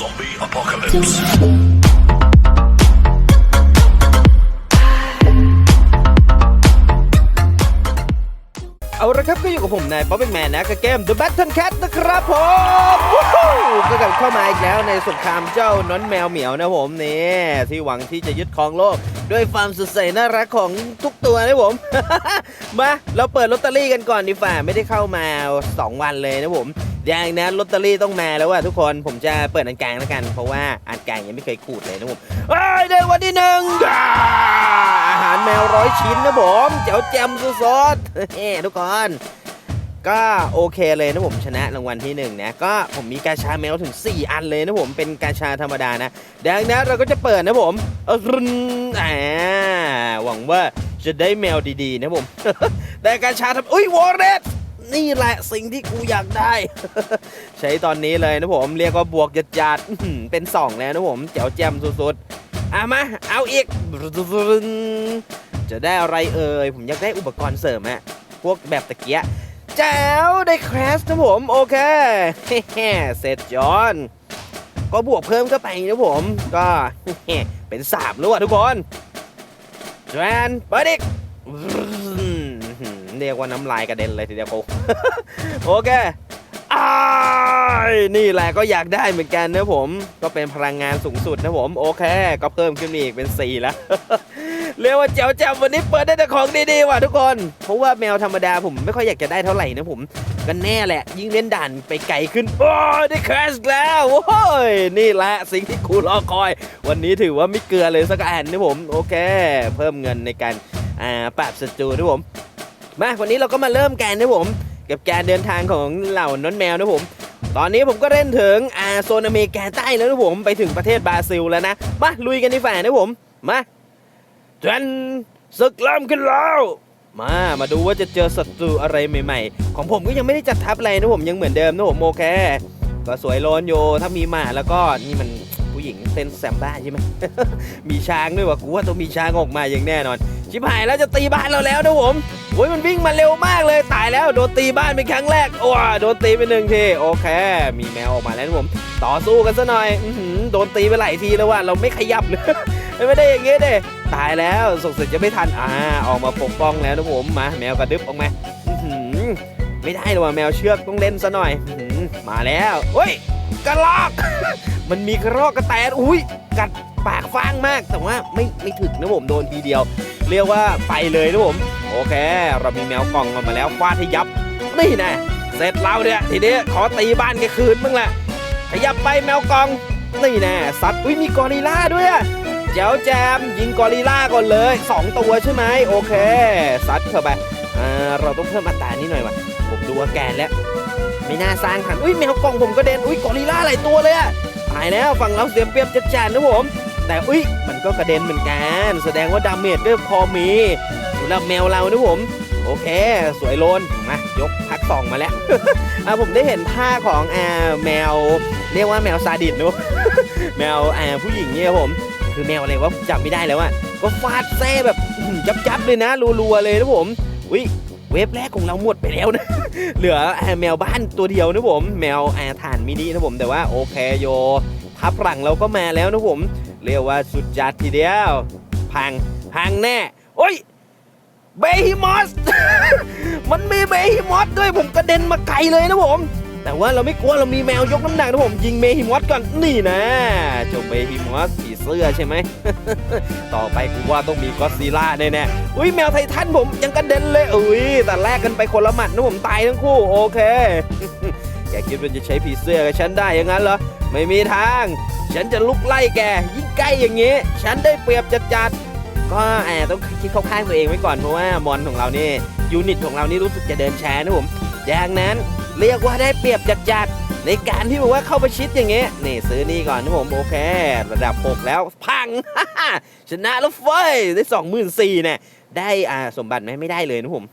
Zombie apocalypse. เอาละครับก็อยู่กับผมนายป๊อปเป็นแมนนะกับเกม The Battle Cat นะครับผมก็กลับเข้ามาอีกแล้วในสงครามเจ้าน้อนแมวเหมียวนะผมนี่ที่หวังที่จะยึดครองโลก ด้วยความสดใสน่ารักของทุกตัวนะผม มา เราเปิดลอตเตอรี่กันก่อนดีฝ่าไม่ได้เข้ามา 2 วันเลยนะผม อย่างนั้นลอตเตอรี่ต้องมาแล้วว่าทุกคนผมจะเปิดอันกลางแล้วกัน เพราะว่าอันกลางยังไม่เคยขูดเลยนะผมเอ้ยได้วันที่หนึ่งอาหารแมวร้อยชิ้นนะผมเจ๋วแจมสุดๆเฮ้ทุกคนก็โอเคเลยนะผมชนะรางวัลที่หนึ่งนะก็ผมมีกาชาแมวถึง 4 อันเลยนะผมเป็นกาชาธรรมดานะดังนั้นเราก็จะเปิดนะผมเออรึนอ่าหวังว่าจะได้แมวดีๆนะผม แต่กาชาทำอุ้ยวอร์เรส นี่แหละสิ่งที่กูอยากได้ ใช้ตอนนี้เลยนะผม เรียกว่าบวกจัดจัดเป็นสองแล้วนะผมเจ๋วแจ่มสุดๆอะมา เอาอีก จะได้อะไรเอ่ย ผมอยากได้อุปกรณ์เสริมอะพวกแบบตะเกียแจ๋วได้แครสนะผม โอเคเสร็จจอนก็บวกเพิ่มก็ไปนะผม ก็เป็นสามแล้วอะทุกคนแจนเปิดอีก เรียกว่าน้ำลายกระเด็นเลยทีเดียวกูโอเคอ้นี่แหละก็อยากได้เหมือนกันนะผม ก็เป็นพลังงานสูงสุดนะผม โอเค ก็เพิ่มขึ้นอีกเป็น 4 แล้วเรียกว่าเจ๋วแจ๋ววันนี้เปิดได้แต่ของดีๆว่ะทุกคน เพราะว่าแมวธรรมดาผมไม่ค่อยอยากจะได้เท่าไหร่นะผมกันแน่แหละ ยิ่งเล่นด่านไปไกลขึ้น โอ้ยได้แครชแล้วโอ้ยนี่แหละสิ่งที่ครูรอคอย วันนี้ถือว่าไม่เกลือเลยสักอันนะผม โอเค เพิ่มเงินในการอ่าปราบศัตรูนะผม มาวันนี้เราก็มาเริ่มกันนะผม กับการเดินทางของเหล่าน้อนแมวนะผม ตอนนี้ผมก็เล่นถึงอาโซนอเมริกาใต้แล้วนะผมไปถึงประเทศบราซิลแล้วนะมาลุยกันดีฝ่านะผมมาจันศึกเริ่มขึ้นแล้วมา มาดูว่าจะเจอศัตรูอะไรใหม่ ๆ ของผมก็ยังไม่ได้จัดทัพอะไรนะผมยังเหมือนเดิมนะผมโอเคก็สวยโลนโยถ้ามีหมาแล้วก็นี่มัน ผู้หญิงเต้นแซมบ้าใช่ไหม มีช้างด้วยวะกูว่าต้องมีช้างออกมาอย่างแน่นอน ชิบหายแล้วจะตีบ้านเราแล้วนะผมโอ้ยมันวิ่งมาเร็วมากเลยตายแล้วโดนตีบ้านเป็นครั้งแรกโอ้ยโดนตีไปหนึ่งทีโอเค มีแมวออกมาแล้วนะผม ต่อสู้กันซะหน่อยอืโดนตีไปหลายทีแล้วว่าเราไม่ขยับเลยไม่ได้อย่างงี้เด้ตายแล้วสงสัยจะไม่ทันอ่าออกมาปกป้องแล้วนะผมมาแมวกระดึบออกมาไม่ได้เลยว่ะแมวเชือกต้องเล่นซะหน่อยมาแล้วเฮ้ย กระลอก มันมีกระรอกกระแตนอุ้ยกัดปากฟางมาก แต่ว่าไม่ไม่ถึกนะผมโดนทีเดียว เรียกว่าไปเลยนะผมโอเค เรามีแมวกล่องมาแล้วฟาดให้ยับนี่นะเสร็จแล้วเนี่ยทีนี้ขอตีบ้านแกคืนบ้างแหละขยับไปแมวกล่องนี่แน่สัตว์อุ้ยมีกอริลล่าด้วยอะเจ้าแจมยิงกอริล่าก่อนเลย 2 ตัวใช่ไหมโอเคซัดเข้าไปอ่าเราต้องเพิ่มอัตรานี้หน่อยว่ะผมดูอาแกแล้ว ไม่น่าสร้างทันอุ้ยแมวกล่องผมก็เด็นอุ้ยกอริล่าหลายตัวเลยอะตายแล้วฝั่งเราเสียเปรียบจัดจานนะผม แต่อุ้ยมันก็กระเด็นเหมือนกัน แสดงว่าดาเมจก็พอมีสำหรับแมวเรานะผม โอเค สวยโลนมายกพักสองมาแล้วอะผมได้เห็นท่าของอ่าแมว เรียกว่าแมวซาดิสนะแมวอ่าผู้หญิงเนี่ยผม คือแมวอะไรวะจำไม่ได้แล้วอะก็ฟาดแซ่แบบอื้อหือยับยับๆเลยนะรัวๆเลยนะผมอุ้ย เวฟแรกของเราหมดไปแล้วนะ เหลือแมวบ้านตัวเดียวนะผม แมวอ่าฐานมินินะผมแต่ว่าโอเคโยทับหลังเราก็มาแล้วนะผม เรียกว่าสุดจัดทีเดียว พังพังแน่ โอ้ยเบฮิมอส มันมีเบฮิมอสด้วยผมกระเด็นมาไกลเลยนะผม แต่ว่าเราไม่กลัวเรามีแมวยกน้ำหนักนะผม ยิงเบฮิมอสก่อนนี่นะเจ้าเบฮิมอสผี เสื้อใช่ไหม ต่อไปกูว่าต้องมีก็อดซีล่าแน่ๆอุ้ยแมวไททันผมยังกระเด็นเลยอุ้ยแต่แลกกันไปคนละหมัดนะผมตายทั้งคู่โอเค แกคิดว่าจะใช้ผีเสื้อกับฉันได้อย่างนั้นเหรอ ไม่มีทาง ฉันจะลุกไล่แก ยิ่งใกล้อย่างนี้ ฉันได้เปรียบจัดจัดๆก็แอบต้องคิดเข้าข้างตัวเองไว้ก่อนเพราะว่ามอนของเรานี่ยูนิตของเรานี่รู้สึกจะเดินแช้านะผมอย่างนั้นเรียกว่าได้เปรียบจัดจัดๆ ในการที่บอกว่าเข้าประชิดอย่างเงี้ยนี่ซื้อนี่ก่อนนะผมโอเค ระดับ 6 แล้วพัง ชนะแล้วเฟ้ยได้สองหมื่นสี่เนี่ยได้อ่าสมบัติไหมไม่ได้เลยนะผม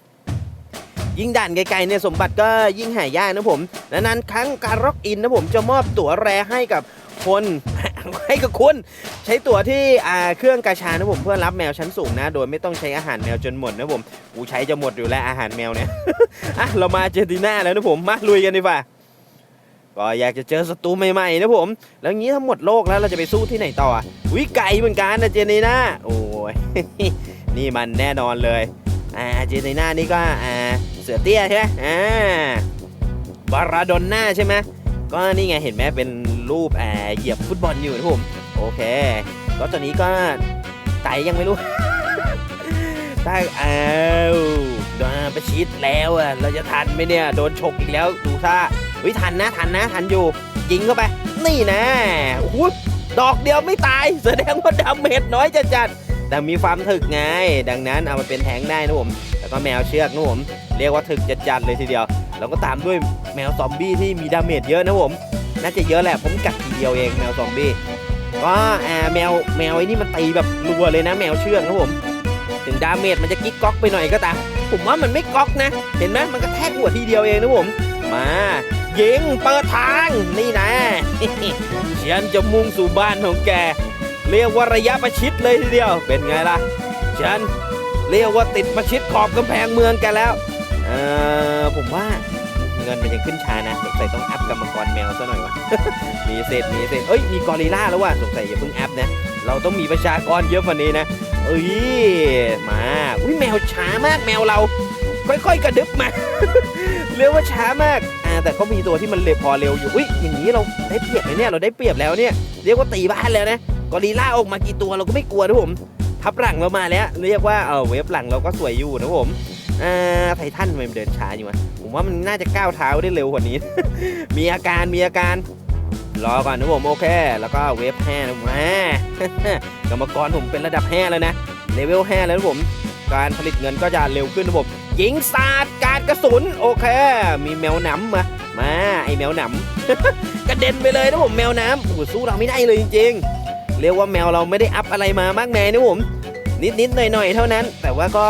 ยิ่งด่านไกลๆเนี่ยสมบัติก็ยิ่งหายากนะผมดังนั้นครั้งการล็อกอินนะผมจะมอบตั๋วแรให้กับคนให้กับคุณ ใช้ตั๋วที่อ่าเครื่องกาชานะผมเพื่อรับแมวชั้นสูงนะ โดยไม่ต้องใช้อาหารแมวจนหมดนะผมกูใช้จะหมดอยู่แล้วอาหารแมวเนี่ยอะเรามาเจอร์ติน่าแล้วนะผมมาลุยกันดีกว่า ก็อยากจะเจอศัตรูใหม่ๆนะผม แล้วงี้ถ้าหมดโลกแล้วเราจะไปสู้ที่ไหนต่ออะวิไก่เหมือนกันนะเจนีน่าโอ้ยนี่มันแน่นอนเลยอ่าเจนีน่านี่ก็อ่าเสือเตี้ยใช่ไหมอ่าบาราดอนน่าใช่ไหมก็นี่ไงเห็นไหมเป็นรูปอ่าเหยียบฟุตบอลอยู่นะผมโอเค ก็ตอนนี้ก็ไตยังไม่รู้ไตอ้าวโดนประชิดแล้วอะเราจะทันไหมเนี่ยโดนฉกอีกแล้วดูท่า วิทันนะทันนะทันอยู่ยิงเข้าไป นี่นะโอ้โหดอกเดียวไม่ตาย แสดงว่าดาเมจน้อยจะจัดแต่มีความถึกไง ดังนั้นเอามาเป็นแทงได้นะผม แล้วก็แมวเชือกนะผม เรียกว่าถึกจะจัดเลยทีเดียว แล้วก็ตามด้วยแมวซอมบี้ที่มีดาเมจเยอะนะผม น่าจะเยอะแหละ ผมกัดทีเดียวเองแมวซอมบี้ ก็อ่าแมวแมวไอ้นี่มันตีแบบรัวเลยนะ แมวเชือกนะผม ถึงดาเมจมันจะกิ๊กก๊อกไปหน่อยก็ตาม ผมว่ามันไม่ก๊อกนะ เห็นไหมมันก็แทกหัวทีเดียวเองนะผม มา ยิงเปิดทางนี่นะฉันจะมุ่งสู่บ้านของแก เรียกว่าระยะประชิดเลยทีเดียว เป็นไงล่ะ ฉันเรียกว่าติดประชิดขอบกำแพงเมืองแกแล้ว เออผมว่าเงินมันยังขึ้นช้านะสงสัยต้องอัพกรรมกรแมวซะหน่อยวะมีเศษมีเศษเอ้ยมีกอริลล่าแล้วว่ะสงสัยอย่าเพิ่งอัพนะ เราต้องมีประชากรเยอะกว่านี้นะเอ้ยมาอุ้ยแมวช้ามากแมวเรา ค่อยๆกระดึบมา เรียกว่าช้ามาก อ่า แต่ก็มีตัวที่มันเร็วพอเร็วอยู่ อุ้ย อย่างนี้เราได้เปรียบเลยเนี่ย เราได้เปรียบแล้วเนี่ย เรียกว่าตีบ้านแล้วนะ กอริล่าออกมากี่ตัวเราก็ไม่กลัวนะผม ทับหลังเรามาแล้ว เรียกว่า เออเวฟหลังเราก็สวยอยู่นะผม อ่า ไททันทำไมมันเดินช้าอยู่วะ ผมว่ามันน่าจะก้าวเท้าได้เร็วกว่านี้ มีอาการ มีอาการ รอก่อนนะผม โอเค แล้วก็เวฟแห่นะผมอ่ากรรมกรผมเป็นระดับแห่แล้วนะ เลเวลแห่แล้วนะผม การผลิตเงินก็จะเร็วขึ้นนะผม ยิงศาสตร์การกระสุนโอเค มีแมวหนำมามาไอแมวหนำ กระเด็นไปเลยนะผมแมวน้ำโอ้สู้เราไม่ได้เลยจริงๆ เรียกว่าแมวเราไม่ได้อัพอะไรมามากมายนะผมนิดๆหน่อยๆเท่านั้น แต่ว่าก็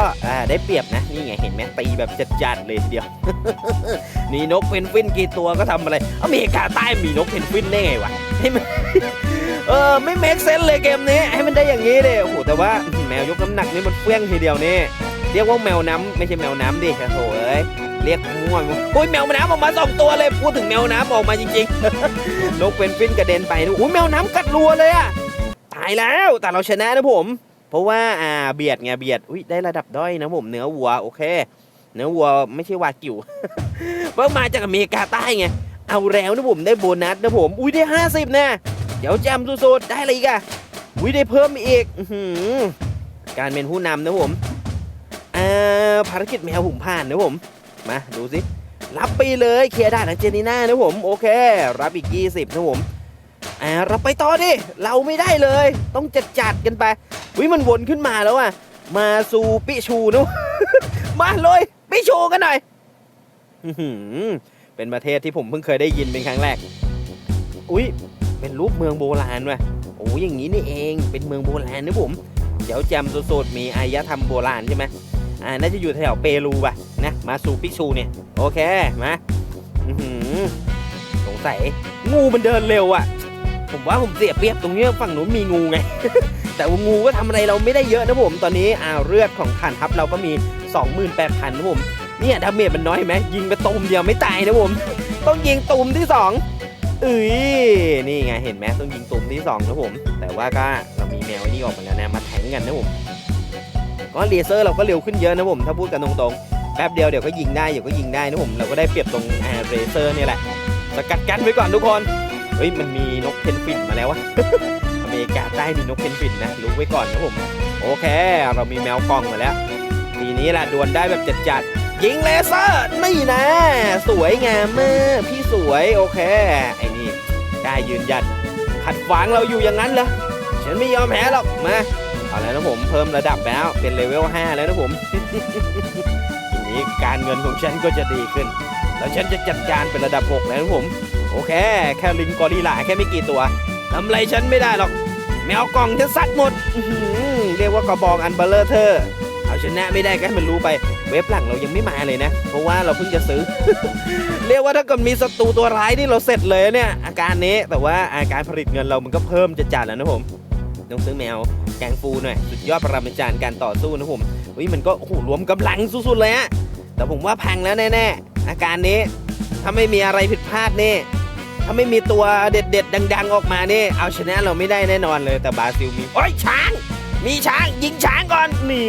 ได้เปรียบนะนี่ไงเห็นไหมตีแบบจัดๆเลยทีเดียวนี่นกเพนกวินกี่ตัวก็ทำอะไรอเมริกาใต้มีนกเพนกวินได้ไงวะให้มันเออไม่เมคเซนเลยเกมนี้ให้มันได้อย่างนี้เลยโอ้โหแต่ว่าแมวยกน้ำหนักนี่มันเฟี้ยงทีเดียวนี่ เรียกว่าแมวน้ำไม่ใช่แมวน้ำดิโถ่เอ้ยเรียกมั่วโอ้ยแมวน้ำออกมาสองตัวเลยพูดถึงแมวน้ำออกมาจริงๆนกเพนกวินกระเด็นไปนะโอ้ยแมวน้ำกัดรัวเลยอะตายแล้วแต่เราชนะนะผม เพราะว่าอ่าเบียดไงเบียดอุ้ยได้ระดับด้อยนะผมเนื้อวัวโอเค เนื้อวัวไม่ใช่วากิวเพราะมาจากอเมริกาใต้ไงเอาแล้วนะผมได้โบนัสนะผม อุ้ยได้ห้าสิบนะเดี๋ยวจำสุดๆได้อะไรอีกอะอุ้ยได้เพิ่มอีกอการเป็นผู้นำนะผม อ่าภารกิจแมวผมผ่านนะผม มาดูสิ รับไปเลยเคลียร์ได้นเจนีน่านะผม โอเค รับอีก 20 นะผมอ่าเราไปต่อดิ เราไม่ได้เลย ต้องจัดจัดกันไปวิมันวนขึ้นมาแล้วอะมาซูปิชูนะมาเลยปิชูกันหน่อยเป็นประเทศที่ผมเพิ่งเคยได้ยินเป็นครั้งแรก อุ้ยเป็นรูปเมืองโบราณว่ะโอ้ยอย่างนี้นี่เอง เป็นเมืองโบราณนะผม เดี๋ยวแจมสุดมีอารยธรรมโบราณใช่ไหม อ่าน่าจะอยู่แถวเปรูป่ะนะมาซูปิชูเนี่ยโอเคมาอือสงสัยงูมันเดินเร็วอะ ผมว่าผมเสียเปรียบตรงเนี้ยฝั่งหนูมีงูไง แต่ว่างูก็ทำอะไรเราไม่ได้เยอะนะผมตอนนี้อ่าเลือดของฐานทัพเราก็มี 28,000นะผมเนี่ยดาเมจมันน้อยไหมยิงไปตูมเดียวไม่ตายนะผมต้องยิงตูมที่สองเอ้ยนี่ไงเห็นไหมต้องยิงตูมที่สองนะผมแต่ว่าก็เรามีแมวนี่ออกมาแล้วนะมาแทงกันนะผม ก็เลเซอร์เราก็เร็วขึ้นเยอะนะผม ถ้าพูดกันตรงๆ แป๊บเดียวเดี๋ยวก็ยิงได้เดี๋ยวก็ยิงได้นะผม เราก็ได้เปรียบตรงอ่าเลเซอร์นี่แหละ สกัดกันไว้ก่อนทุกคน เฮ้ย มันมีนกเพนฟินมาแล้ววะอเมริกาใต้มีนกเพนฟินนะรู้ไว้ก่อนนะผม โอเค เรามีแมวกล่องมาแล้ว ทีนี้แหละดวลได้แบบจัดๆ ยิงเลเซอร์ นี่นะ สวยงามมากพี่สวย โอเค ไอ้นี่กล้ายืนยัน ขัดขวางเราอยู่อย่างนั้นเหรอ ฉันไม่ยอมแพ้หรอก มา เอาแล้วนะผมเพิ่มระดับแล้วเป็นเลเวล5แล้วนะผมทีนี้การเงินของฉันก็จะดีขึ้น แล้วฉันจะจัดการเป็นระดับ 6 แล้วนะผมโอเค แค่ลิงกอริลลาแค่ไม่กี่ตัวทำอะไรฉันไม่ได้หรอกแมวกล่องฉันซัดหมดเรียกว่ากระบองอันเบลเลอร์เธอเอาชนะไม่ได้ก็ให้มันรู้ไปเว็บหลังเรายังไม่มาเลยนะ เพราะว่าเราเพิ่งจะซื้อ เรียกว่าถ้าเกิดมีศัตรูตัวร้ายนี่เราเสร็จเลยเนี่ย อาการนี้แต่ว่าอาการผลิตเงินเรามันก็เพิ่มจะจัดแล้วนะผมต้องซื้อแมว แกงฟูหน่อยสุดยอดปรมาจารย์การต่อสู้นะผมเฮ้ยมันก็โอ้โหรวมกำลังสุดๆเลยอะแต่ผมว่าพังแล้วแน่ๆอาการนี้ถ้าไม่มีอะไรผิดพลาดนี่ถ้าไม่มีตัวเด็ด ๆ ดัง ๆ ออกมานี่เอาชนะเราไม่ได้แน่นอนเลยแต่บราซิลมีโอ้ยช้าง มีช้างยิงช้างก่อนหนี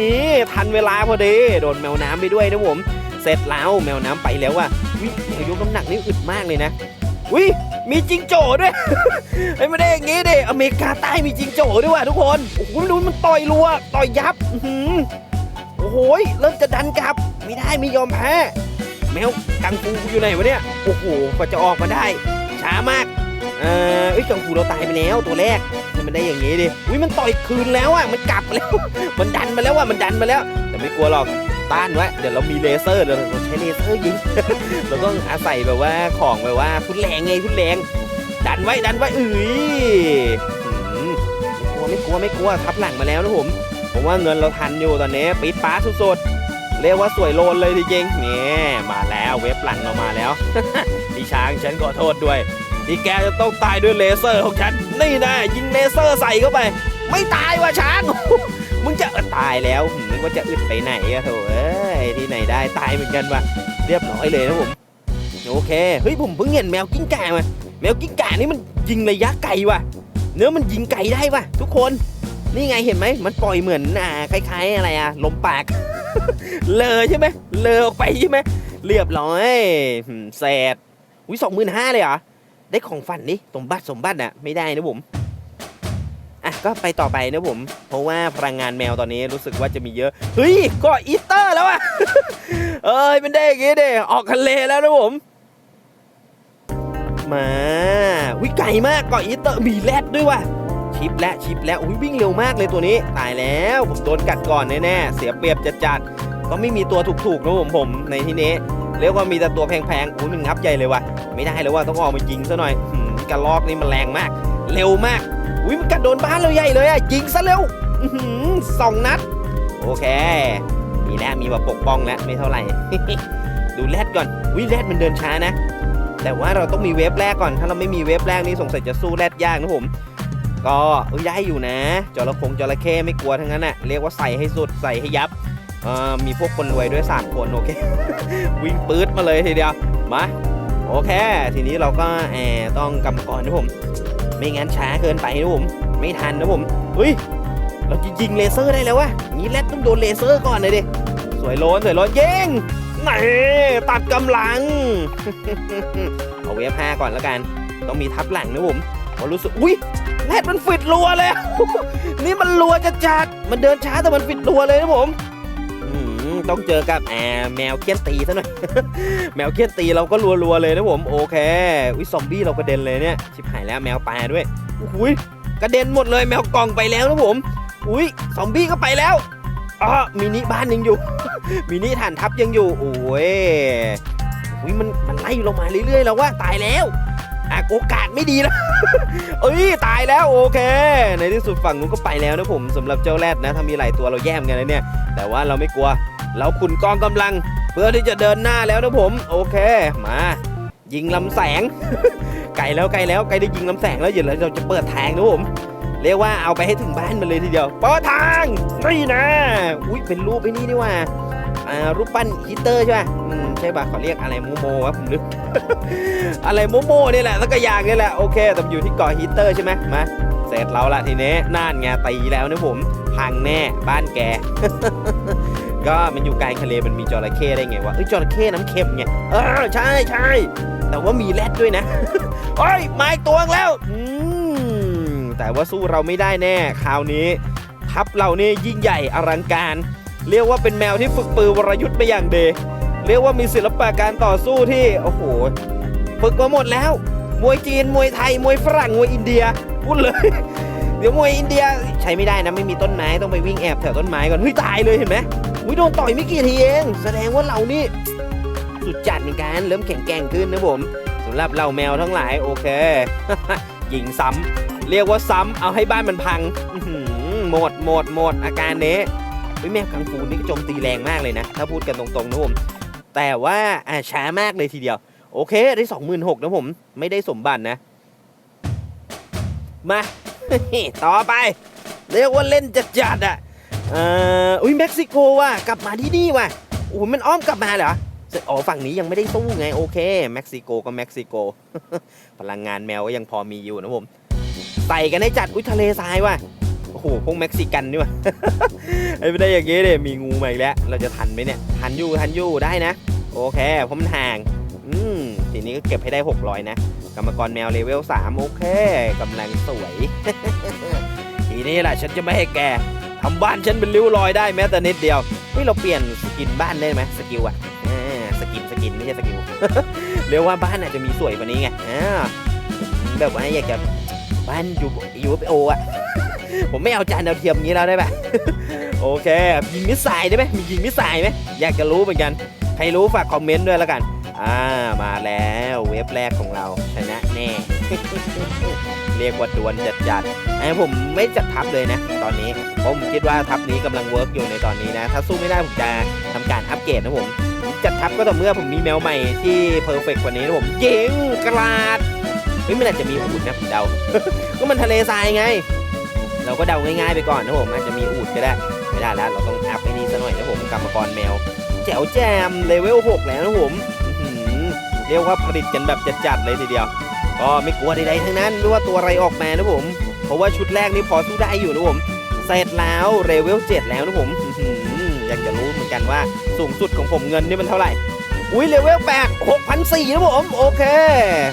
ทันเวลาพอดีโดนแมวน้ำไปด้วยนะผมเสร็จแล้วแมวน้ำไปแล้วว่ะวิแมวยกน้ำหนักนี่อึดมากเลยนะ วิมีจิงโจ้ด้วย ไอ้ไม่ได้อย่างงี้ดิอเมริกาใต้มีจิงโจ้ด้วยว่ะทุกคน โอ้โหดูมันต่อยรัว ต่อยยับโอ้โหเริ่มจะดันกลับ ไม่ได้ไม่ยอมแพ้ แมวกังฟูอยู่ไหนวะเนี่ย โอ้โหกว่าจะออกมาได้ ช้ามาก เออเอ้กังฟูเราตายไปแล้วตัวแรกมันได้อย่างงี้ดิ อุ้ยมันต่อยคืนแล้วอะ มันกลับแล้ว มันดันมาแล้วว่ะ มันดันมาแล้ว แต่ไม่กลัวหรอก ต้านไว้เดี๋ยวเรามีเลเซอร์เดี๋ยวเราใช้เลเซอร์ยิงเราต้องอาศัยแบบว่าของแบบว่าทุนแรงไงทุนแรง ดันไว้ดันไว้เอ้ยไม่กลัวไม่กลัวไม่กลัวทับหลังมาแล้วนะผมผมว่าเงินเราทันอยู่ตอนนี้ปีดป้าสุดๆเรียกว่าสวยโลนเลยจริงๆนี่มาแล้วเว็บหลังเรามาแล้วพี่ช้างฉันขอโทษด้วยที่แกจะต้องตายด้วยเลเซอร์ของฉันนี่นะยิงเลเซอร์ใส่เข้าไป ไม่ตายว่ะช้าง มึงจะเออตายแล้วมนึกว่าจะอึดไปไหนอะโถเอ้ยที่ไหนได้ตายเหมือนกันว่ะเรียบร้อยเลยนะผมโอเคเฮ้ยผมเพิ่งเห็นแมวกิ้งก่ามาแมวกิ้งก่านี่มันยิงระยะไกลว่ะ เนื้อมันยิงไกลได้ว่ะ ทุกคนนี่ไงเห็นไหมมันปล่อยเหมือนอ่าคล้ายๆ อะไรอะลมปาก เลอใช่ไหมเลอออกไปใช่ไหมเรียบร้อยแสดอุ้ยสองหมื่นห้าเลยเหรอได้ของฝันนี่สมบัติสมบัติอะไม่ได้นะผมะก็ไปต่อไปนะผม เพราะว่าพลังงานแมวตอนนี้รู้สึกว่าจะมีเยอะ เฮ้ย ก็อีเตอร์แล้วอะเอ้ยเป็นได้อย่างงี้ดิออกทะเลแล้วนะผม มาวิไกลมากกาะอีเตอร์มีแรดด้วยว่ะชิปและชิปแล้วอุ้ยวิ่งเร็วมากเลยตัวนี้ ตายแล้วผมโดนกัดก่อนแน่ๆเสียเปรียบจัดจัดๆก็ไม่มีตัวถูกๆนะผมผมในที่นี้เรียกว่ามีแต่ตัวแพงๆอุ้ยมันงับใหญ่เลยว่ะไม่ได้แล้วว่ะต้องออกมายิงซะหน่อยกระลอกนี่มันแรงมาก เร็วมากอุ้ยมันกัดโดนบ้านเราใหญ่เลยอะยิงซะเร็วอื้อหือสองนัด โอเค มีแล้วมีแบบปกป้องแล้วไม่เท่าไหร่ ดูแรดก่อนอุ้ยแรดมันเดินช้านะ แต่ว่าเราต้องมีเวฟแรกก่อน ถ้าเราไม่มีเวฟแรกนี่สงสัยจะสู้แรดยากนะผม ก็เอ้ยได้อยู่นะ จระคงจระเข้ไม่กลัวทั้งนั้นน่ะเรียกว่าใส่ให้สุดใส่ให้ยับมีพวกคนรวยด้วยสามคนโอเค วิ่งปื๊ดมาเลยทีเดียว มา โอเค ทีนี้เราก็แอบต้องกำก่อนนะผม ไม่งั้นช้าเกินไปนะผม ไม่ทันนะผมเฮ้ย เราจะยิงเลเซอร์ได้แล้ววะงี้แรดต้องโดนเลเซอร์ก่อนเลยดิ สวยโลนสวยโลนยิงนี่ตัดกำลัง เอาเวฟห้าก่อนแล้วกัน ต้องมีทับหลังนะผมเพราะรู้สึก อุ้ยแรดมันฟิดรัวเลย นี่มันรัวจะจัดมันเดินช้าแต่มันฟิดรัวเลยนะผม ต้องเจอกับแอร์แมวเคี้ยนตีซะหน่อย แมวเคี้ยนตีเราก็รัวๆเลยนะผม โอเควิซอมบี้เรากระเด็นเลยเนี่ย ชิบหายแล้วแมวตาด้วยอุ้ยกระเด็นหมดเลยแมวกล่องไปแล้วนะผม อุ้ยซอมบี้ก็ไปแล้วอ๋อมินิบ้านยังอยู่ มินิฐานทัพยังอยู่ โอ้ยอุ้ยมันมันไล่เรามาเรื่อยๆแล้วว่าตายแล้วอะโอกาสไม่ดีแล้ว เอ้ยตายแล้วโอเค ในที่สุดฝั่งนู้นก็ไปแล้วนะผมสำหรับเจ้าแรดนะถ้ามีหลายตัวเราแย่มกันนะเนี่ย แต่ว่าเราไม่กลัว เราขุนกองกำลังเพื่อที่จะเดินหน้าแล้วนะผม โอเค มา ยิงลำแสง ไกลแล้วไกลแล้วไกลได้ยิงลำแสงแล้วเดี๋ยวเราจะเปิดทางนะผม เรียกว่าเอาไปให้ถึงบ้านมันเลยทีเดียวเปิดทางนี่นะอุ้ยเป็นรูปไอ้นี่นี่ว่าารูปปั้นฮิตเตอร์ใช่ป่ะอืมใช่ป่ะเขาเรียกอะไรโมโมวะผมนึกอะไรโมโมนี่แหละแล้วก็อย่างนี่แหละโอเคแต่อยู่ที่เกาะฮิตเตอร์ใช่ไหมมาเสร็จเราละทีนี้น่านไงตีแล้วนะผมพังแน่บ้านแก ก็มันอยู่ไกลทะเลมันมีจระเข้ได้ไงวะเอ้ยจระเข้น้ำเค็มไงเออใช่ใช่แต่ว่ามีแรดด้วยนะโอ้ยไม้ตัวงแล้วอืมแต่ว่าสู้เราไม่ได้แน่คราวนี้ทัพเรานี่ยิ่งใหญ่อลังการ เรียกว่าเป็นแมวที่ฝึกปืนวรยุทธ์ไปอย่างเดเรียกว่ามีศิลปะการต่อสู้ที่โอ้โหฝึกมาหมดแล้ว มวยจีนมวยไทยมวยฝรั่งมวยอินเดียพูดเลยเดี๋ยวมวยอินเดียใช้ไม่ได้นะไม่มีต้นไม้ต้องไปวิ่งแอบแถวต้นไม้ก่อนเฮ้ยตายเลยเห็นไหม อุ้ยโดนต่อยไม่กี่ทีเอง แสดงว่าเรานี่สุดจัดเหมือนกันเริ่มแข็งแกร่งขึ้นนะผมสำหรับเราแมวทั้งหลายโอเค ยิงซ้ำเรียกว่าซ้ำเอาให้บ้านมันพังหมดหมดหมดอาการเนี้แมวกังฟูนี่ก็โจมตีแรงมากเลยนะ ถ้าพูดกันตรงๆนะผมแต่ว่าอ่าช้ามากเลยทีเดียว โอเคได้สองหมื่นหกนะผม ไม่ได้สมบัตินะ มา ต่อไป เรียกว่าเล่นจัดจัดๆอะ เอ่ออุ้ยเม็กซิโกว่ะ กลับมาที่นี่ว่ะโอ้โหมันอ้อมกลับมาเหรออ๋อฝั่งนี้ยังไม่ได้สู้ไง โอเคเม็กซิโกก็เม็กซิโก พลังงานแมวก็ยังพอมีอยู่นะผมใส่กันให้จัดอุ้ยทะเลทรายว่ะโอ้โหพวกเม็กซิกันนี่ว่ะไอ้ไม่ได้อย่างงี้เลยมีงูมาอีกแล้ว เราจะทันไหมเนี่ย ทันอยู่ทันอยู่ได้นะ โอเคเพราะมันห่างอืมทีนี้ก็เก็บให้ได้ 600 นะ กรรมกรแมวเลเวล3โอเคกำลังสวย ทีนี้แหละฉันจะไม่ให้แก ทำบ้านฉันเป็นริ้วรอยได้แม้แต่นิดเดียวเฮ้ยเราเปลี่ยนสกินบ้านได้ไหมสกิลอะสกินสกินไม่ใช่สกิลเรียกว่าบ้านอาจจะมีสวยกว่านี้ไงอ่าแบบว่าอยากจะบ้านอยู่อยู่โออะผมไม่เอาจานดาวเทียมงี้แล้วได้ปะโอเคยิงมิสไซล์ได้ไหมมียิงมิสไซล์ไหมอยากจะรู้เหมือนกันใครรู้ฝากคอมเมนต์ด้วยแล้วกันอ่ามาแล้วเว็บแรกของเราชนะแน่ เรียกว่าดวลจัดจัดๆไอ้ผมไม่จัดทัพเลยนะ ตอนนี้เพราะผมคิดว่าทัพนี้กำลังเวิร์กอยู่ในตอนนี้นะ ถ้าสู้ไม่ได้ผมจะทำการอัปเกรดนะผม จัดทัพก็ต่อเมื่อผมมีแมวใหม่ที่เพอร์เฟกกว่านี้นะผมยิงกระลาดเฮ้ยมันอาจจะมีอูดนะผมเดา ก็มันทะเลทรายไง เราก็เดาง่ายๆไปก่อนนะผมอาจจะมีอูดก็ได้ไม่ได้แล้วเราต้องอัพไอ้นี่ซะหน่อยนะผมกรรมกรแมวแจ๋วแจมเลเวล6แล้วนะผมเรียกว่าผลิตกันแบบจัดๆเลยทีเดียว ก็ไม่กลัวใดๆทั้งนั้นไม่ว่าตัวอะไรออกมานะผม เพราะว่าชุดแรกนี่พอสู้ได้อยู่นะผมเสร็จแล้วเลเวล7แล้วนะผมอยากจะรู้เหมือนกันว่าสูงสุดของผมเงินนี่มันเท่าไหร่อุ้ยเลเวล8 6,400นะผมโอเค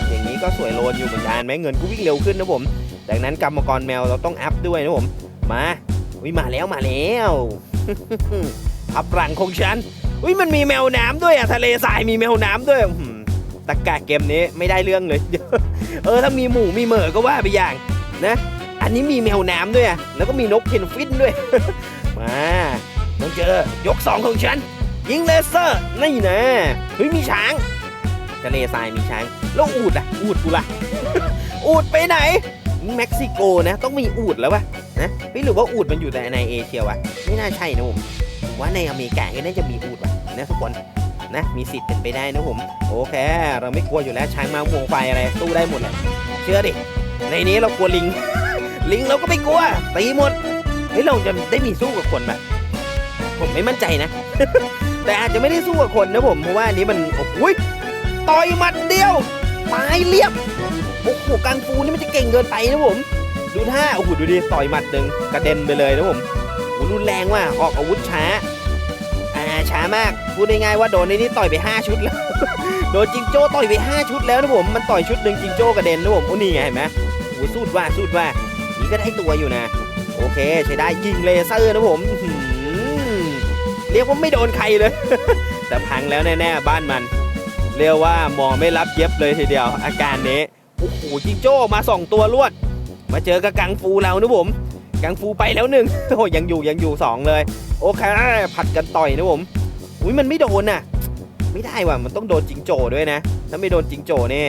อย่างนี้ก็สวยโลนอยู่เหมือนกันแม้เงินก็วิ่งเร็วขึ้นนะผม ดังนั้นกรรมกรแมวเราต้องอัพด้วยนะผม มาอุ้ยมาแล้วมาแล้วอัพรังของฉันอุ้ยมันมีแมวน้ำด้วยอะทะเลทรายมีแมวน้ำด้วยอื ตะกาเกมนี้ไม่ได้เรื่องเลย เออถ้ามีหมูมีเหม่อก็ว่าไปอย่างนะ อันนี้มีแมวน้ำด้วยแล้วก็มีนกเพนฟินด้วย มาต้องเจอยกสองของฉัน ยิงเลเซอร์นี่นะเฮ้ยมีช้างทะเลทรายมีช้าง แล้วอูดอะ อูดกูล่ะ อูดไปไหนเม็กซิโกนะ ต้องมีอูดแล้ววะนะเฮ้ยหรือว่าอูดมันอยู่แต่ในเอเชียวะไม่น่าใช่นะผมว่าในอเมริกาก็น่าจะมีอูดวะนะทุกคน นะ มีสิทธิ์เป็นไปได้นะผม โอเค เราไม่กลัวอยู่แล้วช้างมาหวงไฟอะไรสู้ได้หมดแหละเชื่อดิ ในนี้เรากลัวลิง ลิงเราก็ไม่กลัวตีหมดเฮ้ยเราจะได้มีสู้กับคนไหมผมไม่มั่นใจนะ แต่อาจจะไม่ได้สู้กับคนนะผม เพราะว่าอันนี้มันโอ้ยต่อยหมัดเดียวตายเรียบโอ้โหกังฟูนี่มันจะเก่งเกินไปนะผม ดูท่าโอ้โหดูดิต่อยหมัดหนึ่งกระเด็นไปเลยนะผมโอ้รุนแรงว่ะออกอาวุธช้า อ่าช้ามาก พูดง่ายๆว่าโดนในนี้ต่อยไป 5 ชุดแล้ว โดนจิงโจ้ต่อยไป 5 ชุดแล้วนะผม มันต่อยชุดหนึ่งจิงโจ้กระเด็นนะผมโอ้นี่ไงเห็นไหมโอ้สูดว่าสูดว่า นี่ก็ได้ตัวอยู่นะ โอเคใช้ได้ยิงเลเซอร์นะผมเรียกว่าไม่โดนใครเลย แต่พังแล้วแน่ๆบ้านมัน เรียกว่าหมอไม่รับเย็บเลยทีเดียว อาการนี้ โอ้โหจิงโจ้มาสองตัวรวด มาเจอกับกังฟูเรานะผม กังฟูไปแล้วหนึ่งโอ้ยยังอยู่ยังอยู่สองเลย โอเคผัดกันต่อยนะผม อุ้ยมันไม่โดนน่ะ ไม่ได้ว่ะมันต้องโดนจิงโจ้ด้วยนะ ถ้าไม่โดนจิงโจ้นี่ย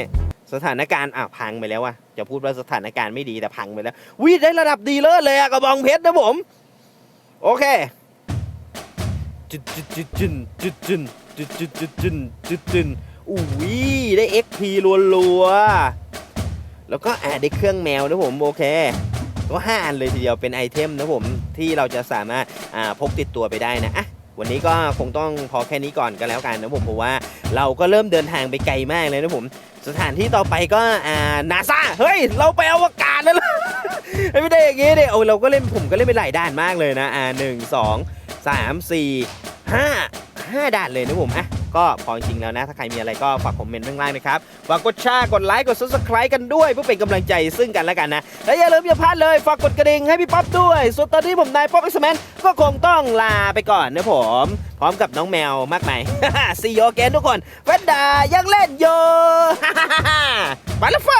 สถานการณ์อะพังไปแล้วว่ะจะพูดว่าสถานการณ์ไม่ดีแต่พังไปแล้ววิได้ระดับดีเลิศเลยอะกระบองเพชรนะผม โอเคจุดจุดจุดจุนจุดจุนจุดจุดจุดจุนจุดจุนอุ้ยได้ XP รัวๆแล้วก็อ่าได้เครื่องแมวนะผมโอเคก็ห้าอันเลยทีเดียวเป็นไอเทมนะผมที่เราจะสามารถอ่าพกติดตัวไปได้นะอะ วันนี้ก็คงต้องพอแค่นี้ก่อนก็แล้วกันนะผมเพราะว่าเราก็เริ่มเดินทางไปไกลมากเลยนะผม สถานที่ต่อไปก็อ่านาซาเฮ้ย เราไปอวกาศแล้วเหรอไม่ได้อย่างงี้ดิโอ้เราก็เล่นผมก็เล่นไปหลายด้านมากเลยนะอ่าหนึ่งสองสามสี่ห้าห้าด่านเลยนะผมอะ ก็พอจริงแล้วนะ ถ้าใครมีอะไรก็ฝากคอมเมนต์ข้างล่างนะครับฝากกดแชร์กดไลค์กด subscribe กันด้วย เพื่อเป็นกำลังใจซึ่งกันและกันนะ และอย่าลืมอย่าพลาดเลยฝากกดกระดิ่งให้พี่ป๊อปด้วยส่วนตอนนี้ผมนายป๊อปเอ็กซ์แมนก็คงต้องลาไปก่อนนะผม พร้อมกับน้องแมวมากมายซีโอแกนทุกคนเฟนดายังเล่นโยไปแล้วไฟ